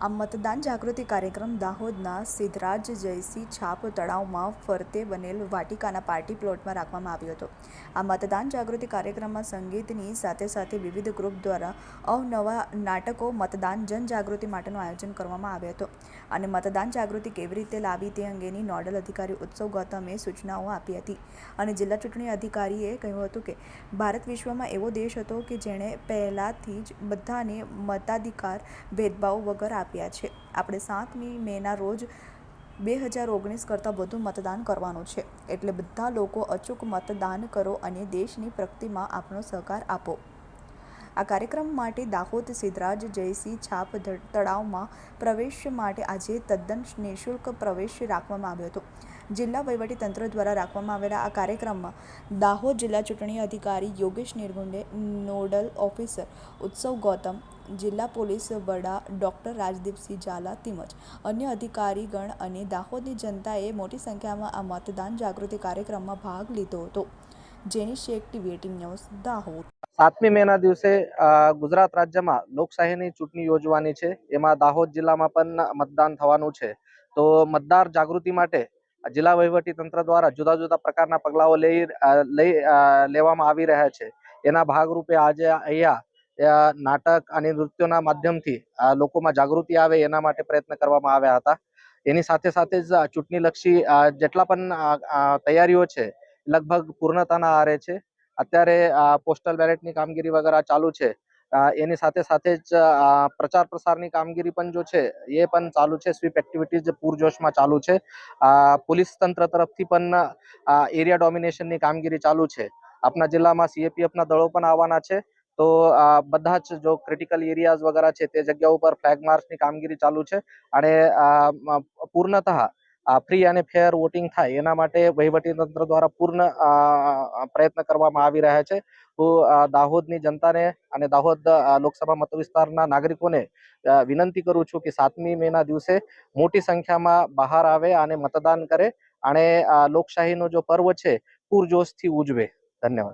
આ મતદાન જાગૃતિ કાર્યક્રમ દાહોદના સિદ્ધરાજ જયસિંહ છાપ તળાવમાં ફરતે બનેલ વાટિકાના પાર્ટી પ્લોટમાં રાખવામાં આવ્યો હતો. આ મતદાન જાગૃતિ કાર્યક્રમમાં સંગીતની સાથે સાથે વિવિધ ગ્રુપ દ્વારા અવનવા નાટકો, મતદાન જનજાગૃતિ માટેનું આયોજન કરવામાં આવ્યું હતું. અને મતદાન જાગૃતિ કેવી રીતે લાવી તે અંગેની નોડલ અધિકારી ઉત્સવ ગૌતમે સૂચનાઓ આપી હતી. અને જિલ્લા ચૂંટણી અધિકારીએ કહ્યું હતું કે, ભારત વિશ્વમાં એવો દેશ હતો કે જેણે પહેલાંથી જ બધાને મતાધિકાર ભેદભાવ વગર આપ્યા છે. આપણે સાતમી મેના રોજ બે હજાર ઓગણીસ કરતાં વધુ મતદાન કરવાનું છે. એટલે બધા લોકો અચૂક મતદાન કરો અને દેશની પ્રગતિમાં આપનો સહકાર આપો. આ કાર્યક્રમ માટે દાહોદ સિદ્ધરાજ જયસિંહ છાપ તળાવમાં પ્રવેશ માટે આજે તદ્દન નિઃશુલ્ક પ્રવેશ રાખવામાં આવ્યો હતો. જિલ્લા વહીવટીતંત્ર દ્વારા રાખવામાં આવેલા આ કાર્યક્રમમાં દાહોદ જિલ્લા ચૂંટણી અધિકારી યોગેશ નિર્ગુંડે, નોડલ ઓફિસર ઉત્સવ ગૌતમ, જિલ્લા પોલીસ વડા ડૉક્ટર રાજદીપસિંહ ઝાલા તેમજ અન્ય અધિકારીગણ અને દાહોદની જનતાએ મોટી સંખ્યામાં આ મતદાન જાગૃતિ કાર્યક્રમમાં ભાગ લીધો હતો. જેની શેખ ટીવી ન્યૂઝ, દાહોદ. સાતમી મેના દિવસે ગુજરાત રાજ્યમાં લોકશાહીની ચૂંટણી યોજવાની છે. એમાં દાહોદ જિલ્લામાં પણ મતદાન થવાનું છે. તો મતદાર જાગૃતિ માટે જિલ્લા વહીવટી તંત્ર દ્વારા જુદા જુદા પ્રકારના પગલાઓ લઈ લઈ લેવામાં આવી રહ્યા છે. એના ભાગરૂપે આજે અહીંયા નાટક અને નૃત્યોના માધ્યમથી લોકોમાં જાગૃતિ આવે એના માટે પ્રયત્ન કરવામાં આવ્યા હતા. એની સાથે સાથે જ ચૂંટણીલક્ષી જેટલા પણ તૈયારીઓ છે, લગભગ પૂર્ણતાના આરે છે. અત્યારે પોસ્ટલ બેલેટની કામગીરી વગેરે ચાલુ છે. એની સાથે સાથે જ પ્રચાર પ્રસારની કામગીરી પણ જો છે, એ પણ ચાલુ છે. સ્વીપ એક્ટિવિટીઝ પૂરજોશમાં ચાલુ છે. પોલીસ તંત્ર તરફથી પણ એરિયા ડોમિનેશનની કામગીરી ચાલુ છે. આપણા જિલ્લામાં સીએપીએફના દળો પણ આવવાના છે. તો બધા જ જો ક્રિટિકલ એરિયાઝ વગેરે છે, તે જગ્યા ઉપર ફ્લેગ માર્ચની કામગીરી ચાલુ છે. અને પૂર્ણતઃ ફ્રી અને ફેર વોટિંગ થાય, એના માટે વહીવટી તંત્ર દ્વારા પૂર્ણ પ્રયત્ન કરવામાં આવી રહ્યા છે. હું દાહોદની જનતાને અને દાહોદ લોકસભા મત વિસ્તારના નાગરિકોને વિનંતી કરું છું કે સાતમી મેના દિવસે મોટી સંખ્યામાં બહાર આવે અને મતદાન કરે અને લોકશાહીનો જો પર્વ છે, પૂરજોશથી ઉજવે. ધન્યવાદ.